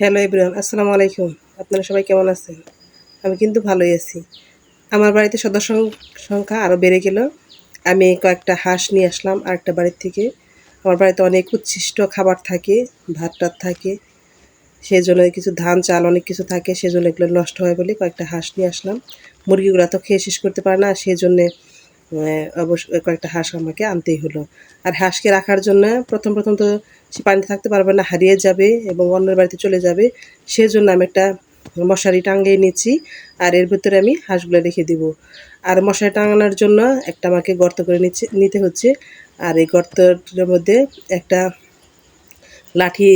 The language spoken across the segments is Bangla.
হ্যালো এভরিওয়ান আসসালামু আলাইকুম আপনারা সবাই কেমন আছেন? আমি কিন্তু ভালোই আছি। আমার বাড়িতে সদস্য সংখ্যা আরও বেড়ে গেল। আমি কয়েকটা হাঁস নিয়ে আসলাম আরেকটা বাড়ির থেকে। আমার বাড়িতে অনেক উচ্ছিষ্ট খাবার থাকে ভাত টাত থাকে। সেই জন্য কিছু ধান, চাল অনেক কিছু থাকে, সেজন্য এগুলো নষ্ট হয় বলে কয়েকটা হাঁস নিয়ে আসলাম। মুরগিগুলো তো খেয়ে শেষ করতে পারে না সেই জন্যে অবশ্য কয়েকটা হাঁস আমাকে আনতেই হলো। আর হাঁসকে রাখার জন্য প্রথম প্রথম তো সে পানিতে থাকতে পারবে না, হারিয়ে যাবে এবং অন্যের বাড়িতে চলে যাবে। সেজন্য আমি একটা মশারি টাঙ্গিয়ে নিচ্ছি আর এর ভিতরে আমি হাঁসগুলো রেখে দিব। আর মশারি টাঙানোর জন্য একটা আমাকে গর্ত করে নিচ্ছে, নিতে হচ্ছে। আর এই গর্তটার মধ্যে একটা লাঠি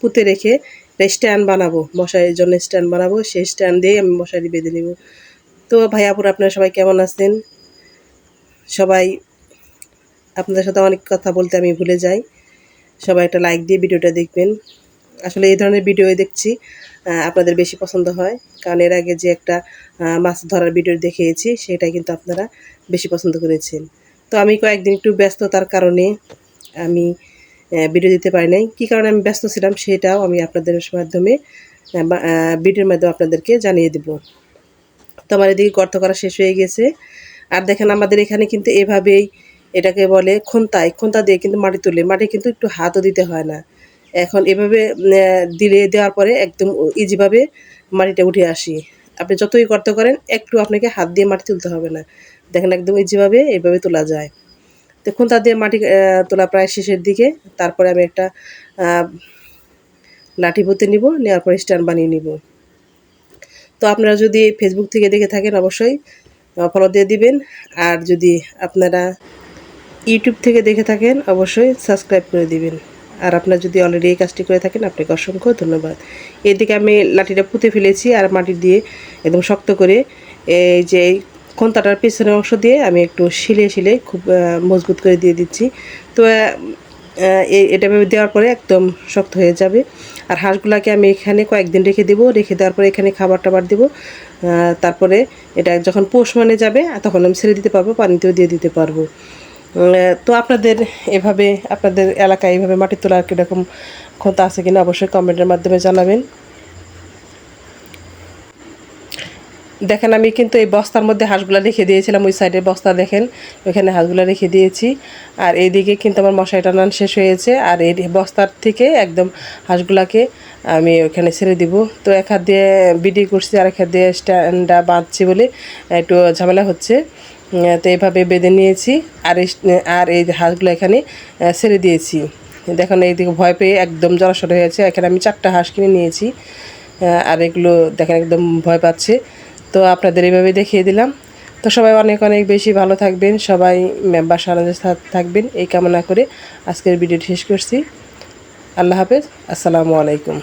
পুঁতে রেখে স্ট্যান্ড বানাবো। মশারির জন্য স্ট্যান্ড বানাবো। সেই স্ট্যান্ড দিয়ে আমি মশারি বেঁধে নিব। তো ভাইয়াপুর আপনারা সবাই কেমন আছেন? সবাই আপনাদের সাথে অনেক কথা বলতে আমি ভুলে যাই। সবাই একটা লাইক দিয়ে ভিডিওটা দেখবেন। আসলে এই ধরনের ভিডিও দেখছি আপনাদের বেশি পছন্দ হয়। কারণ এর আগে যে একটা মাছ ধরার ভিডিও দেখিয়েছি সেটা কিন্তু আপনারা বেশি পছন্দ করেছেন। তো আমি কয়েকদিন একটু ব্যস্ততার কারণে আমি ভিডিও দিতে পারি নাই। কী কারণে আমি ব্যস্ত ছিলাম সেটাও আমি আপনাদের মাধ্যমে ভিডিওর মাধ্যমে আপনাদেরকে জানিয়ে দেবো। তো আমার এদিকে গর্ত করা শেষ হয়ে গেছে। আর দেখেন আমাদের এখানে কিন্তু এভাবেই এটাকে বলে খন্তায় খন্তা দিয়ে কিন্তু মাটি তুলে। মাটি কিন্তু একটু হাতও দিতে হয় না। এখন এভাবে দিলে, দেওয়ার পরে একদম ইজিভাবে মাটিটা উঠে আসি। আপনি যতই গর্ত করেন, একটু আপনাকে হাত দিয়ে মাটি তুলতে হবে না। দেখেন একদম ইজিভাবে এইভাবে তোলা যায়। তো খন্তা দিয়ে মাটি তোলা প্রায় শেষের দিকে। তারপরে আমি একটা লাঠি পুঁতে নিব, নেওয়ার পরে স্ট্যান্ড বানিয়ে নিব। তো আপনারা যদি ফেসবুক থেকে দেখে থাকেন, অবশ্যই ফলো দিয়ে দিবেন। আর যদি আপনারা ইউটিউব থেকে দেখে থাকেন, অবশ্যই সাবস্ক্রাইব করে দিবেন। আর আপনারা যদি অলরেডি এই কাজটি করে থাকেন, আপনাকে অসংখ্য ধন্যবাদ। এদিকে আমি লাঠিটা পুঁতে ফেলেছি, আর মাটি দিয়ে একদম শক্ত করে, এই যে খন্তাটার পেছনের অংশ দিয়ে আমি একটু শিলে শিলে খুব মজবুত করে দিয়ে দিচ্ছি। তো এটা ভেবে দেওয়ার পরে একদম শক্ত হয়ে যাবে। আর হাঁসগুলাকে আমি এখানে কয়েকদিন রেখে দেবো। রেখে দেওয়ার পরে এখানে খাবার টাবার দেবো তারপরে এটা যখন পোষ মানে যাবে, তখন আমি ছেড়ে দিতে পারব, পানিতেও দিয়ে দিতে পারব। তো আপনাদের এভাবে, আপনাদের এলাকায় এভাবে মাটি তোলার কীরকম ক্ষমতা আছে কিনা অবশ্যই কমেন্টের মাধ্যমে জানাবেন। দেখেন, আমি কিন্তু এই বস্তার মধ্যে হাঁসগুলা রেখে দিয়েছিলাম, ওই সাইডে বস্তা দেখেন। ওইখানে হাঁসগুলা রেখে দিয়েছি। আর এইদিকে কিন্তু আমার মশারি টানান শেষ হয়েছে। আর এই বস্তার থেকে একদম হাঁসগুলাকে আমি ওইখানে ছেড়ে দিব। তো এক হাত দিয়ে বিডি করছি আর এক হাত দিয়ে স্ট্যান্ডটা বাঁধছি বলে একটু ঝামেলা হচ্ছে। তো এইভাবে বেঁধে নিয়েছি। আর আর এই হাঁসগুলো এখানে ছেড়ে দিয়েছি। দেখুন, এইদিকে ভয় পেয়ে একদম জড়সড় হয়েছে এখানে আমি চারটা হাঁস কিনে নিয়েছি। আর এগুলো দেখেন, একদম ভয় পাচ্ছে। তো আপনাদের এইভাবে দেখিয়ে দিলাম। তো সবাই অনেক অনেক বেশি ভালো থাকবেন, সবাই মেম্বার সারা থাকবেন, এই কামনা করে আজকের ভিডিও শেষ করছি। আল্লাহ হাফেজ, আসসালামু আলাইকুম।